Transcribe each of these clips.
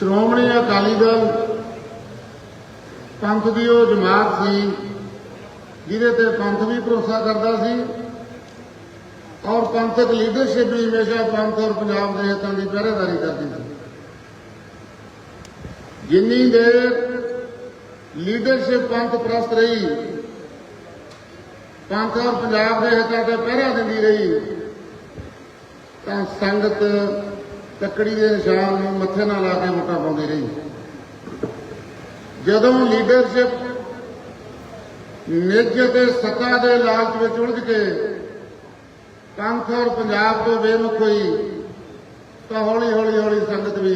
ਸ਼੍ਰੋਮਣੀ ਅਕਾਲੀ ਦਲ ਪੰਥ ਦੀ ਉਹ ਜਮਾਤ ਸੀ, ਜਿਹਦੇ ਤੇ ਪੰਥ ਵੀ ਭਰੋਸਾ ਕਰਦਾ ਸੀ ਔਰ ਪੰਥਕ ਲੀਡਰਸ਼ਿਪ ਵੀ ਹਮੇਸ਼ਾ ਪੰਥ ਔਰ ਪੰਜਾਬ ਦੇ ਹਿੱਤਾਂ ਦੀ ਪਹਿਰੇਦਾਰੀ ਕਰਦੀ ਸੀ। ਜਿੰਨੀ ਦੇਰ ਲੀਡਰਸ਼ਿਪ ਪੰਥ ਪ੍ਰਸਤ ਰਹੀ, ਪੰਥ ਔਰ ਪੰਜਾਬ ਦੇ ਹਿੱਤਾਂ ਤੇ ਪਹਿਰਾ ਦਿੰਦੀ ਰਹੀ, ਤਾਂ ਸੰਗਤ ਤੱਕੜੀ ਦੇ ਨਿਸ਼ਾਨ ਨੂੰ ਮੱਥੇ ਨਾਲ ਲਾ ਕੇ ਵੋਟਾਂ ਪਾਉਂਦੀ ਰਹੀ। ਜਦੋਂ ਲੀਡਰਸ਼ਿਪ ਨਿੱਜ ਤੇ ਸੱਤਾ ਦੇ ਲਾਲਚ ਵਿੱਚ ਉਲਝ ਕੇ ਪੰਥ ਔਰ ਪੰਜਾਬ ਤੋਂ ਬੇਮੁਖ ਹੋਈ, ਤਾਂ ਹੌਲੀ ਹੌਲੀ ਹੌਲੀ ਸੰਗਤ ਵੀ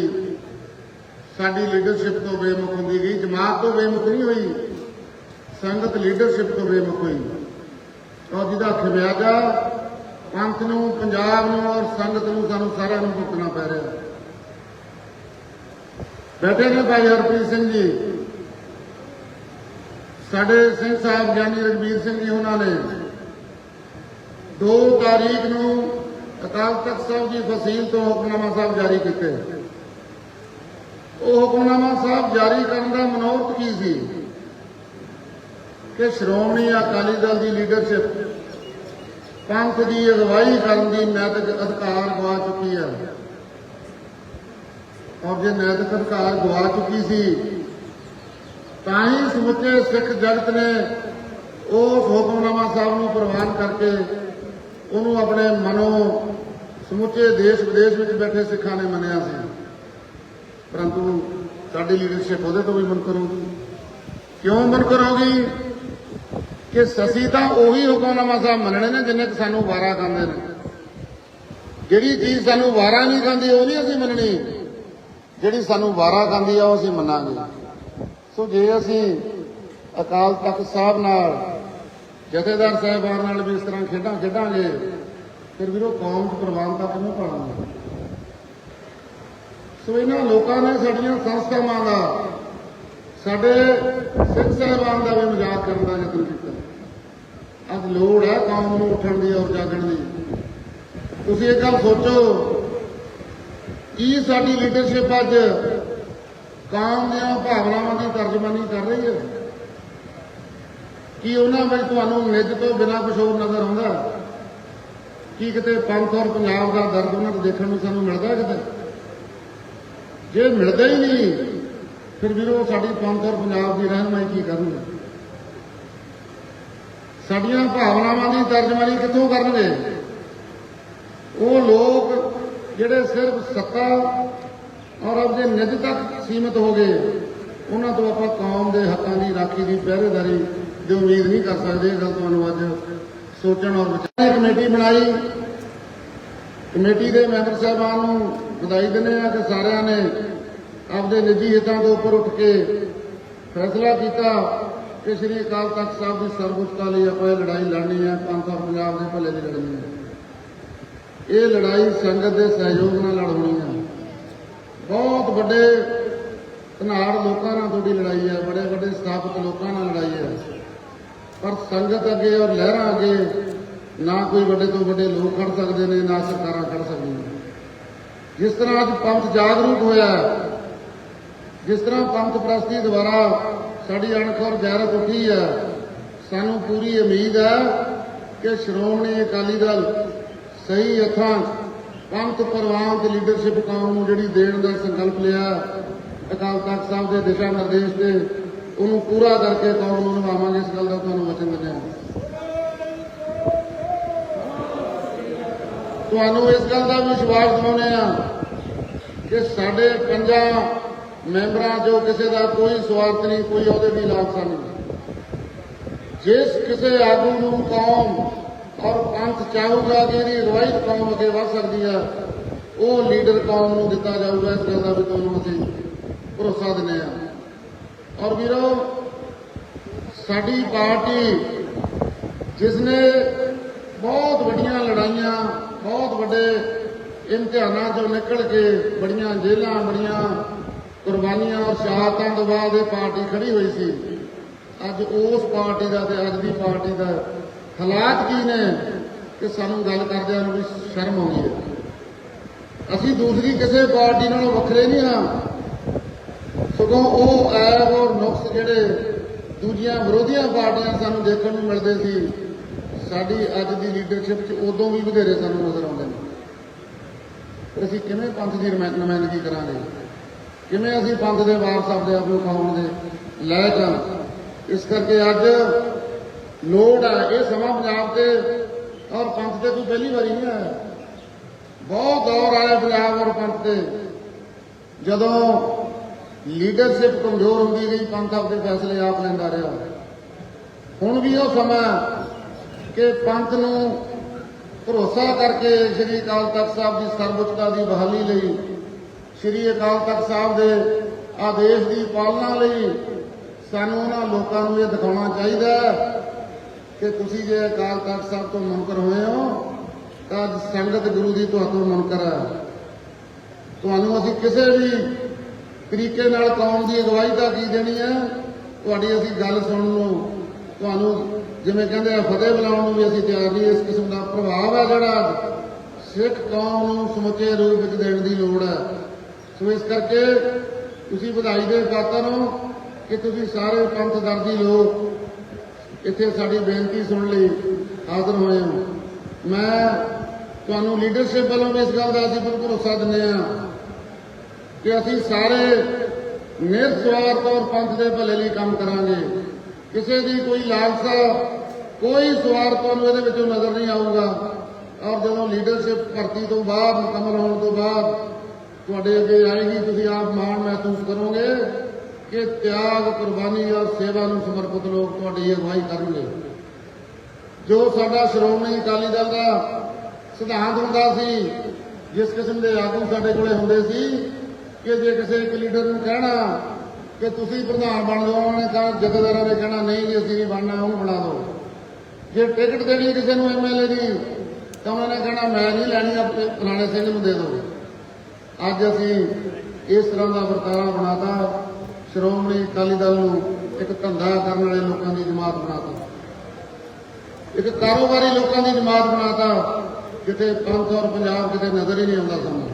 ਸਾਡੀ ਲੀਡਰਸ਼ਿਪ ਤੋਂ ਬੇਮੁਖ ਹੁੰਦੀ ਗਈ। ਜਮਾਤ ਤੋਂ ਬੇਮੁਖ ਨਹੀਂ ਹੋਈ, ਸੰਗਤ ਲੀਡਰਸ਼ਿਪ ਤੋਂ ਬੇਮੁਖ ਹੋਈ। ਔਰ ਜਿਹਦਾ ਖਿਆਗਾ ਪੰਥ ਨੂੰ, ਪੰਜਾਬ ਨੂੰ ਔਰ ਸੰਗਤ ਨੂੰ ਸਾਨੂੰ ਸਾਰਿਆਂ ਨੂੰ ਭੁਗਤਣਾ ਪੈ ਰਿਹਾ। ਬੈਠੇ ਨੇ ਭਾਈ ਹਰਪ੍ਰੀਤ ਸਿੰਘ ਜੀ। ਸਾਡੇ ਸਿੰਘ ਸਾਹਿਬ ਗਿਆਨੀ ਰਗਵੀਰ ਸਿੰਘ ਜੀ ਉਹਨਾਂ ਨੇ 2 ਤਾਰੀਖ ਨੂੰ ਅਕਾਲ ਤਖਤ ਸਾਹਿਬ ਜੀ ਫਸੀਲ ਤੋਂ ਹੁਕਮਨਾਮਾ ਸਾਹਿਬ ਜਾਰੀ ਕੀਤੇ। ਉਹ ਹੁਕਮਨਾਮਾ ਸਾਹਿਬ ਜਾਰੀ ਕਰਨ ਦਾ ਮਨੋਰਥ ਕੀ ਸੀ? ਕਿ ਸ਼੍ਰੋਮਣੀ ਅਕਾਲੀ ਦਲ ਦੀ ਲੀਡਰਸ਼ਿਪ ਪੰਥ ਦੀ ਅਗਵਾਈ ਕਰਨ ਦੀ ਨੈਤਿਕ ਅਧਿਕਾਰ ਗਵਾ ਚੁੱਕੀ ਹੈ। ਔਰ ਜੇ ਨੈਤਿਕ ਅਧਿਕਾਰ ਗਵਾ ਚੁੱਕੀ ਸੀ, ਤਾਂ ਹੀ ਸਮੁੱਚੇ ਸਿੱਖ ਜਗਤ ਨੇ ਉਸ ਹੁਕਮਨਾਮਾ ਸਾਹਿਬ ਨੂੰ ਪ੍ਰਵਾਨ ਕਰਕੇ ਉਹਨੂੰ ਆਪਣੇ ਮਨੋਂ ਸਮੁੱਚੇ ਦੇਸ਼ ਵਿਦੇਸ਼ ਵਿੱਚ ਬੈਠੇ ਸਿੱਖਾਂ ਨੇ ਮੰਨਿਆ ਸੀ। ਪਰੰਤੂ ਸਾਡੀ ਲੀਡਰਸ਼ਿਪ ਉਹਦੇ ਤੋਂ ਵੀ ਮੁਨਕਰ ਹੋ ਗਈ। ਕਿਉਂ ਮੁਨਕਰ ਹੋ ਗਈ? ਕਿ ਸਸੀ ਤਾਂ ਉਹੀ ਹੁਕਮਨਾਮਾ ਸਾਹਿਬ ਮੰਨਣੇ ਨੇ ਜਿੰਨੇ ਕਿ ਸਾਨੂੰ ਵਾਰਾ ਖਾਂਦੇ ਨੇ। ਜਿਹੜੀ ਚੀਜ਼ ਸਾਨੂੰ ਵਾਰਾ ਨਹੀਂ ਖਾਂਦੀ, ਉਹ ਨਹੀਂ ਅਸੀਂ ਮੰਨਣੀ। ਜਿਹੜੀ ਸਾਨੂੰ ਵਾਰਾ ਖਾਂਦੀ ਆ, ਉਹ ਅਸੀਂ ਮੰਨਾਂਗੇ। ਸੋ ਜੇ ਅਸੀਂ ਅਕਾਲ ਤਖਤ ਸਾਹਿਬ ਨਾਲ, ਜਥੇਦਾਰ ਸਾਹਿਬਾਨ ਨਾਲ ਵੀ ਇਸ ਤਰ੍ਹਾਂ ਖੇਡਾਂ ਖੇਡਾਂਗੇ, ਫਿਰ ਵੀਰੋ ਕੌਮ 'ਚ ਪ੍ਰਵਾਨਤਾ ਕਿਵੇਂ ਪਾਵਾਂਗੇ? ਸੋ ਇਹਨਾਂ ਲੋਕਾਂ ਨੇ ਸਾਡੀਆਂ ਸੰਸਥਾਵਾਂ ਦਾ, ਸਾਡੇ ਸਿੱਖ ਸਾਹਿਬਾਨ ਦਾ ਵੀ ਮਜ਼ਾਕ ਕਰਨ ਦਾ ਯਤਨ ਕੀਤਾ। ਅੱਜ ਲੋੜ ਹੈ ਕੌਮ ਨੂੰ ਉੱਠਣ ਦੀ ਔਰ ਜਾਗਣ ਦੀ। ਤੁਸੀਂ ਇਹ ਗੱਲ ਸੋਚੋ, ਕੀ ਸਾਡੀ ਲੀਡਰਸ਼ਿਪ ਅੱਜ ਕੌਮ ਦੀਆਂ ਭਾਵਨਾਵਾਂ ਦੀ ਤਰਜਮਾਨੀ ਕਰ ਰਹੀ ਹੈ? ਕੀ ਉਹਨਾਂ ਵਿੱਚ ਤੁਹਾਨੂੰ ਨਿੱਜ ਤੋਂ ਬਿਨਾਂ ਕੁਝ ਹੋਰ ਨਜ਼ਰ ਆਉਂਦਾ? ਕੀ ਕਿਤੇ ਪੰਥ ਔਰ ਪੰਜਾਬ ਦਾ ਦਰਦ ਉਹਨਾਂ ਨੂੰ ਦੇਖਣ ਨੂੰ ਸਾਨੂੰ ਮਿਲਦਾ ਕਿਤੇ? ਜੇ ਮਿਲਦਾ ਹੀ ਨਹੀਂ, ਫਿਰ ਵੀਰੋ ਸਾਡੀ ਪੰਥ ਔਰ ਪੰਜਾਬ ਦੀ ਰਹਿਨਮਾਈ ਕੀ ਕਰਨਗੇ? ਸਾਡੀਆਂ ਭਾਵਨਾਵਾਂ ਦੀ ਤਰਜਮਾਨੀ ਕਿੱਥੋਂ ਕਰਨਗੇ? ਉਹ ਲੋਕ ਜਿਹੜੇ ਸਿਰਫ ਸੱਤਾ ਔਰ ਆਪਦੇ ਨਿੱਜ ਤੱਕ ਸੀਮਿਤ ਹੋ ਗਏ, ਉਹਨਾਂ ਤੋਂ ਆਪਾਂ ਕੌਮ ਦੇ ਹੱਕਾਂ ਦੀ ਰਾਖੀ ਦੀ ਪਹਿਰੇਦਾਰੀ ਦੀ ਉਮੀਦ ਨਹੀਂ ਕਰ ਸਕਦੇ। ਇਹ ਗੱਲ ਤੁਹਾਨੂੰ ਅੱਜ ਸੋਚਣ ਔਰ ਵਿਚਾਰ ਕਮੇਟੀ ਬਣਾਈ। ਕਮੇਟੀ ਦੇ ਮੈਂਬਰ ਸਾਹਿਬਾਨ ਨੂੰ ਵਧਾਈ ਦਿੰਦੇ ਆ ਕਿ ਸਾਰਿਆਂ ਨੇ ਆਪਦੇ ਨਿੱਜੀ ਹਿੱਤਾਂ ਤੋਂ ਉੱਪਰ ਉੱਠ ਕੇ ਫੈਸਲਾ ਕੀਤਾ। ਕਿ ਸ੍ਰੀ ਅਕਾਲ ਤਖਤ ਸਾਹਿਬ ਦੀ ਸਰਵਉੱਚਤਾ ਲਈ ਆਪਾਂ ਇਹ ਲੜਾਈ ਲੜਨੀ ਹੈ ਪੰਥ ਪੰਜਾਬ ਦੇ ਭਲੇ ਦੀ ਲੜਨੀ ਹੈ। ਇਹ ਲੜਾਈ ਸੰਗਤ ਦੇ ਸਹਿਯੋਗ ਨਾਲ ਲੜਨੀ ਹੈ। ਬਹੁਤ ਵੱਡੇ ਧਨਾੜ ਲੋਕਾਂ ਨਾਲ ਤੁਹਾਡੀ ਲੜਾਈ ਹੈ, ਬੜੇ ਵੱਡੇ ਸਥਾਪਿਤ ਲੋਕਾਂ ਨਾਲ ਲੜਾਈ ਹੈ। ਪਰ ਸੰਗਤ ਅੱਗੇ ਔਰ ਲਹਿਰਾਂ ਅੱਗੇ ਨਾ ਕੋਈ ਵੱਡੇ ਤੋਂ ਵੱਡੇ ਲੋਕ ਖੜ ਸਕਦੇ ਨੇ, ਨਾ ਸਰਕਾਰਾਂ ਖੜ ਸਕਦੀਆਂ ਜਿਸ ਤਰ੍ਹਾਂ ਅੱਜ ਪੰਥ ਜਾਗਰੂਕ ਹੋਇਆ ਜਿਸ ਤਰ੍ਹਾਂ ਪੰਥ ਪ੍ਰਸਤੀ ਦੁਆਰਾ ਸਾਡੀ ਅਣਖੋਰ ਗੈਰਤ ਉੱਠੀ ਹੈ ਸਾਨੂੰ ਪੂਰੀ ਉਮੀਦ ਹੈ ਕਿ ਸ਼੍ਰੋਮਣੀ ਅਕਾਲੀ ਦਲ ਸਹੀ ਹੱਥਾਂ ਪੰਥ ਪ੍ਰਵਾਨ ਤੇ ਲੀਡਰਸ਼ਿਪ ਕੌਮ ਨੂੰ ਜਿਹੜੀ ਦੇਣ ਦਾ ਸੰਕਲਪ ਲਿਆ, ਅਕਾਲ ਤਖਤ ਸਾਹਿਬ ਦੇ ਦਿਸ਼ਾ ਨਿਰਦੇਸ਼ ਤੇ ਉਹਨੂੰ ਪੂਰਾ ਕਰਕੇ ਕੌਮ ਨੂੰ ਨਿਭਾਵਾਂਗੇ। ਇਸ ਗੱਲ ਦਾ ਤੁਹਾਨੂੰ ਵਚਨ ਦਿੰਦੇ ਹਾਂ ਤੁਹਾਨੂੰ ਇਸ ਗੱਲ ਦਾ ਵਿਸ਼ਵਾਸ ਦਿਵਾਉਂਦੇ ਆ ਕਿ ਸਾਡੇ ਪੰਜਾਂ ਮੈਂਬਰਾਂ ਜੋ ਕਿਸੇ ਦਾ ਕੋਈ ਸਵਾਰਥ ਨਹੀਂ, ਕੋਈ ਉਹਦੇ ਵੀ ਲਾਲਸਾ ਨਹੀਂ। ਜਿਸ ਕਿਸੇ ਆਗੂ ਨੂੰ ਕੌਮ ਔਰ ਪੰਥ ਚਾਹੂਗਾ ਕਿ ਇਹਦੀ ਰਵਾਇਤ ਕੌਮ ਅੱਗੇ ਵਧ ਸਕਦੀ ਹੈ ਉਹ ਲੀਡਰ ਕੌਮ ਨੂੰ ਦਿੱਤਾ ਜਾਊਗਾ ਇਸ ਗੱਲ ਦਾ ਵੀ ਤੁਹਾਨੂੰ ਅਸੀਂ ਭਰੋਸਾ ਦਿੰਦੇ ਆ ਔਰ ਵੀਰੋ, ਸਾਡੀ ਪਾਰਟੀ ਜਿਸ ਨੇ ਬਹੁਤ ਵੱਡੀਆਂ ਲੜਾਈਆਂ, ਬਹੁਤ ਵੱਡੇ ਇਮਤਿਹਾਨਾਂ ਚੋਂ ਨਿਕਲ ਕੇ ਬੜੀਆਂ ਜੇਲ੍ਹਾਂ, ਬੜੀਆਂ ਕੁਰਬਾਨੀਆਂ ਔਰ ਸ਼ਹਾਦਤਾਂ ਤੋਂ ਬਾਅਦ ਇਹ ਪਾਰਟੀ ਖੜੀ ਹੋਈ ਸੀ। ਅੱਜ ਉਸ ਪਾਰਟੀ ਦਾ ਤੇ ਅੱਜ ਦੀ ਪਾਰਟੀ ਦਾ ਹਾਲਾਤ ਕੀ ਨੇ ਕਿ ਸਾਨੂੰ ਗੱਲ ਕਰਦਿਆਂ ਨੂੰ ਵੀ ਸ਼ਰਮ ਆਉਂਦੀ ਹੈ। ਅਸੀਂ ਦੂਸਰੀ ਕਿਸੇ ਪਾਰਟੀ ਨਾਲੋਂ ਵੱਖਰੇ ਨਹੀਂ ਹਾਂ। ਸਗੋਂ ਉਹ ਐਬ ਔਰ ਨੁਕਸ ਜਿਹੜੇ ਦੂਜੀਆਂ ਵਿਰੋਧੀਆਂ ਪਾਰਟੀਆਂ ਸਾਨੂੰ ਦੇਖਣ ਨੂੰ ਮਿਲਦੇ ਸੀ, ਸਾਡੀ ਅੱਜ ਦੀ ਲੀਡਰਸ਼ਿਪ 'ਚ ਉਦੋਂ ਵੀ ਵਧੇਰੇ ਸਾਨੂੰ ਨਜ਼ਰ ਆਉਂਦੇ ਨੇ। ਅਸੀਂ ਕਿਵੇਂ ਪੰਥ ਦੀ ਨੁਮਾਇ- ਨੁਮਾਇੰਦਗੀ ਕਰਾਂਗੇ? ਕਿਵੇਂ ਅਸੀਂ ਪੰਥ ਦੇ ਵਾਰਸ ਆਪਦੇ ਆਪ ਨੂੰ ਕਹਾਉਣ ਦੇ ਲਾਇਕ ਹਾਂ, ਇਸ ਕਰਕੇ ਅੱਜ ਲੋੜ ਹੈ ਇਹ ਸਮਾਂ ਪੰਜਾਬ ਤੇ ਔਰ ਪੰਥ ਤੇ ਕੋਈ ਪਹਿਲੀ ਵਾਰੀ ਨਹੀਂ ਆਇਆ। ਬਹੁਤ ਦੌਰ ਆਇਆ ਪੰਜਾਬ ਔਰ ਪੰਥ ਤੇ। ਜਦੋਂ ਲੀਡਰਸ਼ਿਪ ਕਮਜ਼ੋਰ ਹੁੰਦੀ ਗਈ, ਪੰਥ ਆਪਦੇ ਫੈਸਲੇ ਆਪ ਲੈਂਦਾ ਰਿਹਾ। ਹੁਣ ਵੀ ਉਹ ਸਮਾਂ ਕਿ ਪੰਥ ਨੂੰ ਭਰੋਸਾ ਕਰਕੇ ਸ੍ਰੀ ਅਕਾਲ ਤਖਤ ਸਾਹਿਬ ਦੀ ਸਰਵਉੱਚਤਾ ਦੀ ਬਹਾਲੀ ਲਈ ਸ੍ਰੀ ਅਕਾਲ ਤਖਤ ਸਾਹਿਬ ਦੇ ਆਦੇਸ਼ ਦੀ ਪਾਲਣਾ ਲਈ ਸਾਨੂੰ ਉਹਨਾਂ ਲੋਕਾਂ ਨੂੰ ਇਹ ਦਿਖਾਉਣਾ ਚਾਹੀਦਾ ਕਿ ਤੁਸੀਂ ਜੇ ਅਕਾਲ ਤਖਤ ਸਾਹਿਬ ਤੋਂ ਮੁਨਕਰ ਹੋਏ ਹੋ, ਤਾਂ ਅੱਜ ਸੰਗਤ ਗੁਰੂ ਦੀ ਤੁਹਾਤੋਂ ਮੁਨਕਰ ਹੈ। ਤੁਹਾਨੂੰ ਅਸੀਂ ਕਿਸੇ ਵੀ ਤਰੀਕੇ ਨਾਲ ਕੌਮ ਦੀ ਅਗਵਾਈ ਤਾਂ ਕੀ ਦੇਣੀ ਹੈ? ਤੁਹਾਡੀ ਅਸੀਂ ਗੱਲ ਸੁਣਨ ਨੂੰ ਤੁਹਾਨੂੰ ਜਿਵੇਂ ਕਹਿੰਦੇ ਆ, ਫਤਿਹ ਬੁਲਾਉਣ ਨੂੰ ਵੀ ਅਸੀਂ ਤਿਆਰ ਨਹੀਂ, ਇਸ ਕਿਸਮ ਦਾ ਪ੍ਰਭਾਵ ਹੈ ਜਿਹੜਾ ਸਿੱਖ ਕੌਮ ਨੂੰ ਸਮੁੱਚੇ ਰੂਪ ਵਿੱਚ ਦੇਣ ਦੀ ਲੋੜ ਹੈ। ਸੋ ਇਸ ਕਰਕੇ ਤੁਸੀਂ ਵਧਾਈ ਦੇ ਪਾਤਰ ਹੋ ਕਿ ਤੁਸੀਂ ਸਾਰੇ ਪੰਥ ਦਰਦੀ ਲੋਕ ਇੱਥੇ ਸਾਡੀ ਬੇਨਤੀ ਸੁਣ ਲਈ ਹਾਜ਼ਰ ਹੋਏ ਹੋ। ਮੈਂ ਤੁਹਾਨੂੰ ਲੀਡਰਸ਼ਿਪ ਵੱਲੋਂ ਵੀ ਇਸ ਗੱਲ ਦਾ ਅਸੀਂ ਬਿਲਕੁਲ ਭਰੋਸਾ ਦਿੰਦੇ ਹਾਂ ਕਿ ਅਸੀਂ ਸਾਰੇ ਨਿਰਸਵਾਰਥ ਤੌਰ ਪੰਥ ਦੇ ਭਲੇ ਲਈ ਕੰਮ ਕਰਾਂਗੇ। ਕਿਸੇ ਦੀ ਕੋਈ ਲਾਲਸਾ, ਕੋਈ ਸਵਾਰਥ ਤੁਹਾਨੂੰ ਇਹਦੇ ਵਿੱਚੋਂ ਨਜ਼ਰ ਨਹੀਂ ਆਊਗਾ। ਔਰ ਜਦੋਂ ਲੀਡਰਸ਼ਿਪ ਭਰਤੀ ਤੋਂ ਬਾਅਦ, ਮੁਕੰਮਲ ਹੋਣ ਤੋਂ ਬਾਅਦ ਤੁਹਾਡੇ ਅੱਗੇ ਆਏਗੀ ਤੁਸੀਂ ਆਪ ਮਾਣ ਮਹਿਸੂਸ ਕਰੋਗੇ ਕਿ ਤਿਆਗ, ਕੁਰਬਾਨੀ ਔਰ ਸੇਵਾ ਨੂੰ ਸਮਰਪਿਤ ਲੋਕ ਤੁਹਾਡੀ ਅਗਵਾਈ ਕਰਨਗੇ। ਜੋ ਸਾਡਾ ਸ਼੍ਰੋਮਣੀ ਅਕਾਲੀ ਦਲ ਦਾ ਸਿਧਾਂਤ ਹੁੰਦਾ ਸੀ, ਜਿਸ ਕਿਸਮ ਦੇ ਆਗੂ ਸਾਡੇ ਕੋਲੇ ਹੁੰਦੇ ਸੀ, ਕਿ ਜੇ ਕਿਸੇ ਇੱਕ ਲੀਡਰ ਨੂੰ ਕਹਿਣਾ ਕਿ ਤੁਸੀਂ ਪ੍ਰਧਾਨ ਬਣ ਜਾਓ, ਉਹਨੇ ਕਹਾ ਜਥੇਦਾਰਾਂ ਨੇ ਕਹਿਣਾ, ਨਹੀਂ ਜੀ, ਅਸੀਂ ਨਹੀਂ ਬਣਨਾ, ਉਹਨੂੰ ਬਣਾ ਦਿਓ। ਜੇ ਟਿਕਟ ਦੇਣੀ ਕਿਸੇ ਨੂੰ ਐਮਐਲਏ ਦੀ, ਤਾਂ ਉਹਨਾਂ ਨੇ ਕਹਿਣਾ, ਮੈਂ ਨਹੀਂ ਲੈਣੀ ਆਪਣੇ ਫਲਾਣੇ ਸਿੰਘ ਨੂੰ ਦੇ ਦਿਓ। ਅੱਜ ਅਸੀਂ ਇਸ ਤਰ੍ਹਾਂ ਦਾ ਵਰਤਾਰਾ ਬਣਾਤਾ। ਸ਼੍ਰੋਮਣੀ ਅਕਾਲੀ ਦਲ ਨੂੰ ਇੱਕ ਧੰਦਾ ਕਰਨ ਵਾਲੇ ਲੋਕਾਂ ਦੀ ਜਮਾਤ ਬਣਾਤਾ। ਇੱਕ ਕਾਰੋਬਾਰੀ ਲੋਕਾਂ ਦੀ ਜਮਾਤ ਬਣਾਤਾ ਕਿਤੇ ਪੰਥ ਔਰ ਪੰਜਾਬ ਕਿਤੇ ਨਜ਼ਰ ਹੀ ਨਹੀਂ ਆਉਂਦਾ ਸਾਨੂੰ।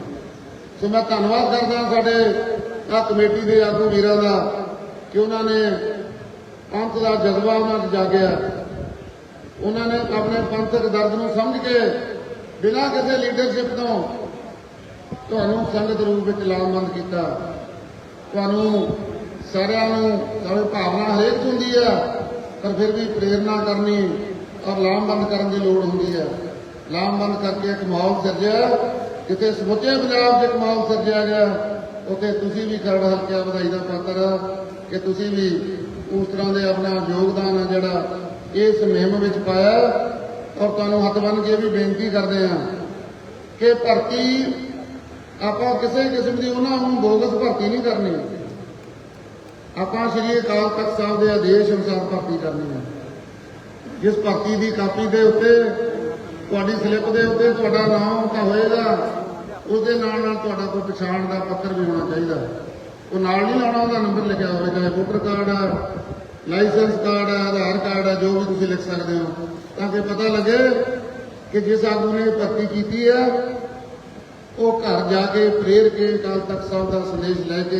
ਸੋ ਮੈਂ ਧੰਨਵਾਦ ਕਰਦਾ ਸਾਡੇ ਆ ਕਮੇਟੀ ਦੇ ਆਗੂ ਵੀਰਾਂ ਦਾ ਕਿ ਉਹਨਾਂ ਨੇ ਪੰਥ ਦਾ ਜਜ਼ਬਾ ਉਹਨਾਂ 'ਚ ਜਾਗਿਆ। ਉਹਨਾਂ ਨੇ ਆਪਣੇ ਪੰਥਕ ਦਰਦ ਨੂੰ ਸਮਝ ਕੇ ਬਿਨਾਂ ਕਿਸੇ ਲੀਡਰਸ਼ਿਪ ਤੋਂ ਤੁਹਾਨੂੰ ਸੰਗਤ ਰੂਪ ਵਿੱਚ ਲਾਮਬੰਦ ਕੀਤਾ। ਤੁਹਾਨੂੰ ਸਾਰਿਆਂ ਨੂੰ ਸਾਡੀ ਭਾਵਨਾ ਹਰੇਕ ਹੁੰਦੀ ਆ, ਪਰ ਫਿਰ ਵੀ ਪ੍ਰੇਰਣਾ ਕਰਨੀ ਔਰ ਲਾਮਬੰਦ ਕਰਨ ਦੀ ਲੋੜ ਹੁੰਦੀ ਹੈ ਲਾਮਬੰਦ ਕਰਕੇ ਇੱਕ ਮਾਹੌਲ ਸਿਰਜਿਆ, ਜਿੱਥੇ ਸਮੁੱਚੇ ਪੰਜਾਬ 'ਚ ਇੱਕ ਮਾਹੌਲ ਸਿਰਜਿਆ ਗਿਆ, ਉੱਥੇ ਤੁਸੀਂ ਵੀ ਖਰੜ ਹਲਕਿਆ ਵਧਾਈ ਦਾ ਪਾਤਰ ਆ, ਕਿ ਤੁਸੀਂ ਵੀ ਉਸ ਤਰ੍ਹਾਂ ਦੇ ਆਪਣਾ ਯੋਗਦਾਨ ਆ ਜਿਹੜਾ ਇਸ ਮੁਹਿੰਮ ਵਿੱਚ ਪਾਇਆ। ਔਰ ਤੁਹਾਨੂੰ ਹੱਥ ਬੰਨ ਕੇ ਵੀ ਬੇਨਤੀ ਕਰਦੇ ਆ ਕਿ ਭਰਤੀ ਆਪਾਂ ਕਿਸੇ ਕਿਸਮ ਦੀ ਉਹਨਾਂ ਨੂੰ ਬੋਗਸ ਭਰਤੀ ਨਹੀਂ ਕਰਨੀ। ਆਪਾਂ ਸ਼੍ਰੀ ਅਕਾਲ ਤਖਤ ਸਾਹਿਬ ਦੇ ਆਦੇਸ਼ ਅਨੁਸਾਰ ਭਰਤੀ ਕਰਨੀ ਹੈ। ਜਿਸ ਭਰਤੀ ਦੀ ਕਾਪੀ ਦੇ ਉੱਤੇ, ਤੁਹਾਡੀ ਸਲਿੱਪ ਦੇ ਉੱਤੇ ਤੁਹਾਡਾ ਨਾਮ ਤਾਂ ਹੋਏਗਾ ਉਸ ਦੇ ਨਾਲ ਨਾਲ ਤੁਹਾਡਾ ਕੋਈ ਪਛਾਣ ਦਾ ਪੱਤਰ ਵੀ ਹੋਣਾ ਚਾਹੀਦਾ। ਉਹ ਨਾਲ ਨਹੀਂ ਲਾਉਣਾ, ਉਹਦਾ ਨੰਬਰ ਲਿਖਿਆ ਹੋਵੇ ਚਾਹੇ ਵੋਟਰ ਕਾਰਡ ਆ, ਲਾਇਸੈਂਸ ਕਾਰਡ ਆ, ਆਧਾਰ ਕਾਰਡ ਆ, ਜੋ ਵੀ ਤੁਸੀਂ ਲਿਖ ਸਕਦੇ ਹੋ। ਤਾਂ ਕਿ ਪਤਾ ਲੱਗੇ ਕਿ ਜਿਸ ਆਗੂ ਨੇ ਭਰਤੀ ਕੀਤੀ ਹੈ ਉਹ ਘਰ ਜਾ ਕੇ ਪ੍ਰੇਰ ਕੇ ਅਕਾਲ ਤਖਤ ਸਾਹਿਬ ਦਾ ਸੰਦੇਸ਼ ਲੈ ਕੇ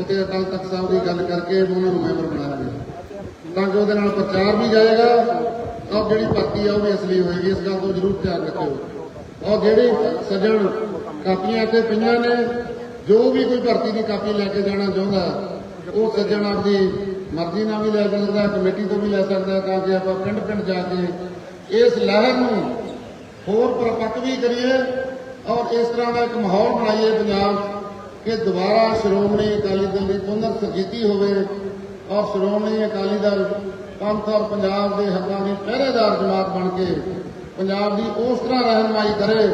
ਉੱਥੇ ਅਕਾਲ ਤਖਤ ਸਾਹਿਬ ਦੀ ਗੱਲ ਕਰਕੇ ਉਹਨਾਂ ਨੂੰ ਮੈਂਬਰ ਬਣਾ ਬਣਾਉਣਗੇ ਤਾਂ ਕਿ ਉਹਦੇ ਨਾਲ ਪ੍ਰਚਾਰ ਵੀ ਜਾਏਗਾ ਔਰ ਜਿਹੜੀ ਭਰਤੀ ਆ ਉਹ ਵੀ ਅਸਲੀ ਹੋਏਗੀ, ਇਸ ਗੱਲ ਤੋਂ ਜ਼ਰੂਰ ਧਿਆਨ ਰੱਖਿਓ। ਔਰ ਜਿਹੜੀ ਸੱਜਣ ਕਾਪੀਆਂ ਇੱਥੇ ਪਈਆਂ ਨੇ, ਜੋ ਵੀ ਕੋਈ ਭਰਤੀ ਦੀ ਕਾਪੀ ਲੈ ਕੇ ਜਾਣਾ ਚਾਹੁੰਦਾ, ਉਹ ਸੱਜਣ ਆਪਦੀ ਮਰਜ਼ੀ ਨਾਲ ਵੀ ਲੈ ਸਕਦਾ, ਕਮੇਟੀ ਤੋਂ ਵੀ ਲੈ ਸਕਦਾ, ਤਾਂ ਕਿ ਆਪਾਂ ਪਿੰਡ ਪਿੰਡ ਜਾ ਕੇ ਇਸ ਲਹਿਰ ਨੂੰ ਹੋਰ ਪਰਪੱਕ ਵੀ ਕਰੀਏ ਇਸ ਤਰ੍ਹਾਂ ਦਾ ਇੱਕ ਮਾਹੌਲ ਬਣਾਈਏ ਪੰਜਾਬ ਕਿ ਦੁਬਾਰਾ ਸ਼੍ਰੋਮਣੀ ਅਕਾਲੀ ਦਲ ਦੀ ਪੁਨਰ ਸਰਜੀਤੀ ਹੋਵੇ ਔਰ ਸ਼੍ਰੋਮਣੀ ਅਕਾਲੀ ਦਲ ਪੰਥ ਔਰ ਪੰਜਾਬ ਦੇ ਹੱਕਾਂ ਦੀ ਪਹਿਰੇਦਾਰ ਜਮਾਤ ਬਣ ਕੇ ਪੰਜਾਬ ਦੀ ਉਸ ਤਰ੍ਹਾਂ ਰਹਿਨਮਾਈ ਕਰੇ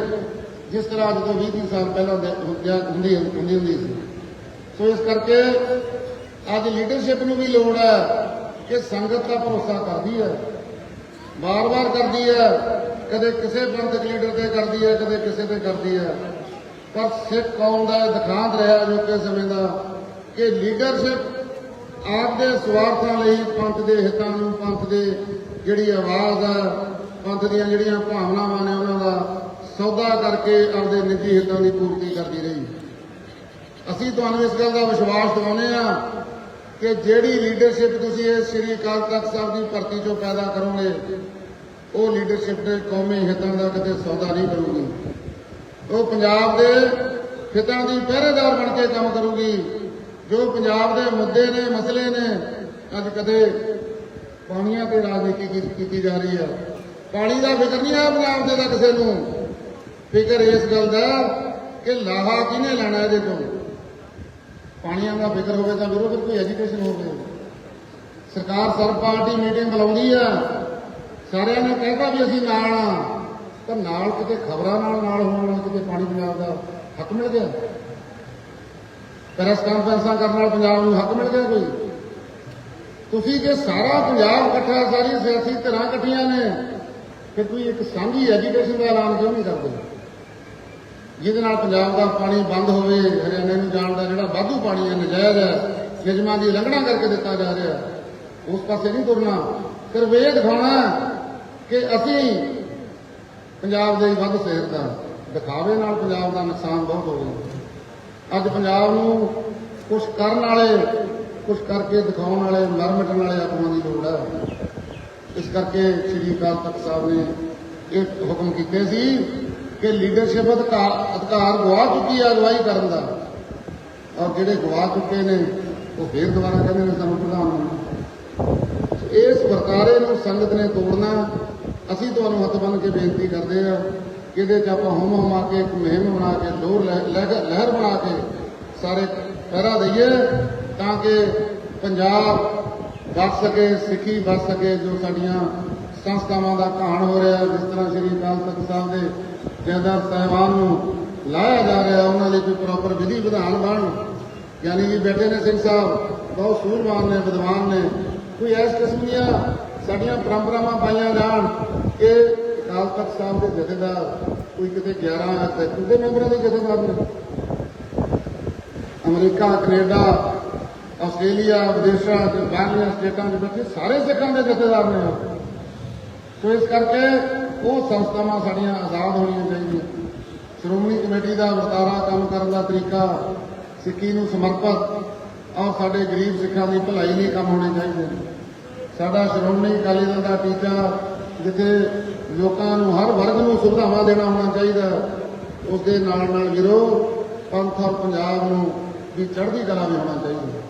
ਜਿਸ ਤਰ੍ਹਾਂ ਅੱਜ ਤੋਂ 20 ਸਾਲ ਪਹਿਲਾਂ ਹੁੰਦੀ ਹੁੰਦੀ ਹੁੰਦੀ ਸੀ। ਸੋ ਇਸ ਕਰਕੇ ਅੱਜ ਲੀਡਰਸ਼ਿਪ ਨੂੰ ਵੀ ਲੋੜ ਹੈ ਕਿ ਸੰਗਤ ਦਾ ਭਰੋਸਾ ਕਰਦੀ ਹੈ। ਵਾਰ-ਵਾਰ ਕਰਦੀ ਹੈ। ਕਦੇ ਕਿਸੇ ਪੰਥਕ ਲੀਡਰ ਤੇ ਕਰਦੀ ਹੈ, ਕਦੇ ਕਿਸੇ ਤੇ ਕਰਦੀ ਹੈ। ਪਰ ਸਿੱਖ ਕੌਮ ਦਾ ਦਿਖਾਂਤ ਰਿਹਾ ਅਜੋਕੇ ਸਮੇਂ ਦਾ ਕਿ ਲੀਡਰਸ਼ਿਪ ਆਪਦੇ ਸਵਾਰਥਾਂ ਲਈ ਪੰਥ ਦੇ ਹਿੱਤਾਂ ਨੂੰ, ਪੰਥ ਦੇ ਜਿਹੜੀ ਆਵਾਜ਼ ਹੈ, ਪੰਥ ਦੀਆਂ ਜਿਹੜੀਆਂ ਭਾਵਨਾਵਾਂ ਨੇ ਉਹਨਾਂ ਦਾ ਸੌਦਾ ਕਰਕੇ ਆਪਦੇ ਨਿੱਜੀ ਹਿੱਤਾਂ ਦੀ ਪੂਰਤੀ ਕਰਦੀ ਰਹੀ। ਅਸੀਂ ਤੁਹਾਨੂੰ ਇਸ ਗੱਲ ਦਾ ਵਿਸ਼ਵਾਸ ਦਿਵਾਉਂਦੇ ਆ ਕਿ ਜਿਹੜੀ ਲੀਡਰਸ਼ਿਪ ਤੁਸੀਂ ਇਹ ਸ੍ਰੀ ਅਕਾਲ ਤਖਤ ਸਾਹਿਬ ਦੀ ਭਰਤੀ ਚੋਂ ਪੈਦਾ ਕਰੋਗੇ, ਉਹ ਲੀਡਰਸ਼ਿਪ ਦੇ ਕੌਮੀ ਹਿੱਤਾਂ ਦਾ ਕਦੇ ਸੌਦਾ ਨਹੀਂ ਕਰੂਗੀ ਉਹ ਪੰਜਾਬ ਦੇ ਹਿੱਤਾਂ ਦੀ ਪਹਿਰੇਦਾਰ ਬਣ ਕੇ ਕੰਮ ਕਰੂਗੀ। ਜੋ ਪੰਜਾਬ ਦੇ ਮੁੱਦੇ ਨੇ, ਮਸਲੇ ਨੇ, ਅੱਜ ਕਦੇ ਪਾਣੀਆਂ ਤੇ ਰਾਜਨੀਤੀ ਕੀਤੀ ਜਾ ਰਹੀ ਹੈ ਪਾਣੀ ਦਾ ਫਿਕਰ ਨਹੀਂ ਆ ਪੰਜਾਬ ਦੇ ਦਾ ਕਿਸੇ ਨੂੰ। ਫਿਕਰ ਇਸ ਗੱਲ ਦਾ ਕਿ ਲਾਹਾ ਕਿਹਨੇ ਲੈਣਾ ਇਹਦੇ ਤੋਂ? ਪਾਣੀਆਂ ਦਾ ਫਿਕਰ ਹੋਵੇ ਤਾਂ ਵੀਰੋ ਫਿਰ ਕੋਈ ਐਜੂਕੇਸ਼ਨ ਹੋਵੇ। ਸਰਕਾਰ ਸਰਬ ਪਾਰਟੀ ਮੀਟਿੰਗ ਬੁਲਾਉਂਦੀ ਆ। ਸਾਰਿਆਂ ਨੇ ਕਹਿਤਾ ਵੀ ਅਸੀਂ ਨਾਲ ਆ। ਤਾਂ ਨਾਲ ਕਿਤੇ ਖਬਰਾਂ ਨਾਲ ਨਾਲ ਹੋਣ ਨਾਲ ਕਿਤੇ ਪਾਣੀ ਪੰਜਾਬ ਦਾ ਹੱਕ ਮਿਲ ਗਿਆ? ਪ੍ਰੈਸ ਕਾਨਫਰੰਸਾਂ ਕਰਨ ਨਾਲ ਪੰਜਾਬ ਨੂੰ ਹੱਕ ਮਿਲ ਗਿਆ ਕੋਈ? ਤੁਸੀਂ ਜੇ ਸਾਰਾ ਪੰਜਾਬ ਇਕੱਠਾ, ਸਾਰੀ ਸਿਆਸੀ ਧਿਰਾਂ ਇਕੱਠੀਆਂ ਨੇ ਕਿ ਤੁਸੀਂ ਇੱਕ ਸਾਂਝੀ ਐਜੂਕੇਸ਼ਨ ਦਾ ਐਲਾਨ ਕਿਉਂ ਨਹੀਂ ਕਰਦੇ? ਜਿਹਦੇ ਨਾਲ ਪੰਜਾਬ ਦਾ ਪਾਣੀ ਬੰਦ ਹੋਵੇ, ਹਰਿਆਣੇ ਨੂੰ ਜਾਣ ਦਾ ਜਿਹੜਾ ਵਾਧੂ ਪਾਣੀ ਹੈ, ਨਜਾਇਜ਼ ਹੈ ਨਿਯਮਾਂ ਦੀ ਉਲੰਘਣਾ ਕਰਕੇ ਦਿੱਤਾ ਜਾ ਰਿਹਾ ਉਸ ਪਾਸੇ ਨਹੀਂ ਤੁਰਨਾ। ਫਿਰ ਇਹ ਦਿਖਾਉਣਾ ਕਿ ਅਸੀਂ ਪੰਜਾਬ ਦੇ ਵੱਧ ਸਿਹਤ ਦਾ ਦਿਖਾਵੇ ਨਾਲ ਪੰਜਾਬ ਦਾ ਨੁਕਸਾਨ ਬਹੁਤ ਹੋਵੇ ਅੱਜ ਪੰਜਾਬ ਨੂੰ ਕੁਝ ਕਰਨ ਵਾਲੇ ਕੁਝ ਕਰਕੇ ਦਿਖਾਉਣ ਵਾਲੇ ਮਰਮਿਟਣ ਵਾਲੇ ਆਗੂਆਂ ਦੀ ਲੋੜ ਹੈ। ਇਸ ਕਰਕੇ ਸ੍ਰੀ ਅਕਾਲ ਤਖਤ ਸਾਹਿਬ ਨੇ ਇਹ ਹੁਕਮ ਕੀਤੇ ਸੀ ਕਿ ਲੀਡਰਸ਼ਿਪ ਅਧਿਕਾਰ ਅਧਿਕਾਰ ਗਵਾ ਚੁੱਕੀ ਹੈ ਅਗਵਾਈ ਕਰਨ ਦਾ। ਔਰ ਜਿਹੜੇ ਗਵਾ ਚੁੱਕੇ ਨੇ, ਉਹ ਫੇਰ ਦੁਬਾਰਾ ਕਹਿੰਦੇ ਨੇ ਸਾਨੂੰ ਪ੍ਰਧਾਨ ਬਣਾਉਣਾ ਇਸ ਵਰਤਾਰੇ ਨੂੰ ਸੰਗਤ ਨੇ ਤੋੜਨਾ, ਅਸੀਂ ਤੁਹਾਨੂੰ ਹੱਥ ਬੰਨ ਕੇ ਬੇਨਤੀ ਕਰਦੇ ਆ ਕਿ ਇਹਦੇ 'ਚ ਆਪਾਂ ਹੁਮ ਹੁਮਾ ਕੇ, ਇੱਕ ਮੁਹਿੰਮ ਬਣਾ ਕੇ ਲੋਰ ਲਹਿਰ ਲਹਿਰ ਬਣਾ ਕੇ ਸਾਰੇ ਪਹਿਰਾ ਦਈਏ, ਤਾਂ ਕਿ ਪੰਜਾਬ ਬਚ ਸਕੇ, ਸਿੱਖੀ ਬਚ ਸਕੇ, ਜੋ ਸਾਡੀਆਂ ਸੰਸਥਾਵਾਂ ਦਾ ਕਹਾਣ ਹੋ ਰਿਹਾ ਜਿਸ ਤਰ੍ਹਾਂ ਸ੍ਰੀ ਅਕਾਲ ਤਖਤ ਸਾਹਿਬ ਦੇ ਜਥੇਦਾਰ ਸਾਹਿਬਾਨ ਨੂੰ, ਲਾਇਆ ਜਾ ਰਿਹਾ ਉਹਨਾਂ ਲਈ ਕੋਈ ਪ੍ਰੋਪਰ ਵਿਧੀ ਵਿਧਾਨ ਬਣ ਯਾਨੀ ਕਿ ਬੈਠੇ ਨੇ ਸਿੰਘ ਸਾਹਿਬ, ਬਹੁਤ ਸੂਝਵਾਨ ਨੇ, ਵਿਦਵਾਨ ਨੇ। ਕੋਈ ਇਸ ਕਿਸਮ ਦੀਆਂ ਸਾਡੀਆਂ ਪਰੰਪਰਾਵਾਂ ਪਾਈਆਂ ਜਾਣ ਕਿ ਅਕਾਲ ਤਖਤ ਸਾਹਿਬ ਦੇ ਜਥੇਦਾਰ, ਕੋਈ ਕਿਤੇ 11 ਜਾਂ 33 ਦੇ ਮੈਂਬਰਾਂ ਦੇ ਜਥੇਦਾਰ ਨੇ? ਅਮਰੀਕਾ, ਕੈਨੇਡਾ, ਆਸਟ੍ਰੇਲੀਆ, ਵਿਦੇਸ਼ਾਂ ਤੇ ਬਾਹਰਲੀਆਂ ਸਟੇਟਾਂ ਦੇ ਵਿੱਚ ਸਾਰੇ ਸਿੱਖਾਂ ਦੇ ਜਥੇਦਾਰ ਨੇ ਸੋ ਇਸ ਕਰਕੇ ਉਹ ਸੰਸਥਾਵਾਂ ਸਾਡੀਆਂ ਆਜ਼ਾਦ ਹੋਣੀਆਂ ਚਾਹੀਦੀਆਂ। ਸ਼੍ਰੋਮਣੀ ਕਮੇਟੀ ਦਾ ਵਰਤਾਰਾ ਕੰਮ ਕਰਨ ਦਾ ਤਰੀਕਾ, ਸਿੱਖੀ ਨੂੰ ਸਮਰਪਿਤ ਔਰ ਸਾਡੇ ਗਰੀਬ ਸਿੱਖਾਂ ਦੀ ਭਲਾਈ ਲਈ ਕੰਮ ਹੋਣੇ ਚਾਹੀਦੇ ਸਾਡਾ ਸ਼੍ਰੋਮਣੀ ਅਕਾਲੀ ਦਲ ਦਾ ਟੀਚਾ, ਜਿੱਥੇ ਲੋਕਾਂ ਨੂੰ ਹਰ ਵਰਗ ਨੂੰ ਸੁਵਿਧਾਵਾਂ ਦੇਣਾ ਹੋਣਾ ਚਾਹੀਦਾ ਉਸ ਦੇ ਨਾਲ ਨਾਲ ਵੀਰੋ, ਪੰਥ ਔਰ ਪੰਜਾਬ ਨੂੰ ਵੀ ਚੜ੍ਹਦੀ ਕਲਾ ਵੀ ਹੋਣਾ ਚਾਹੀਦਾ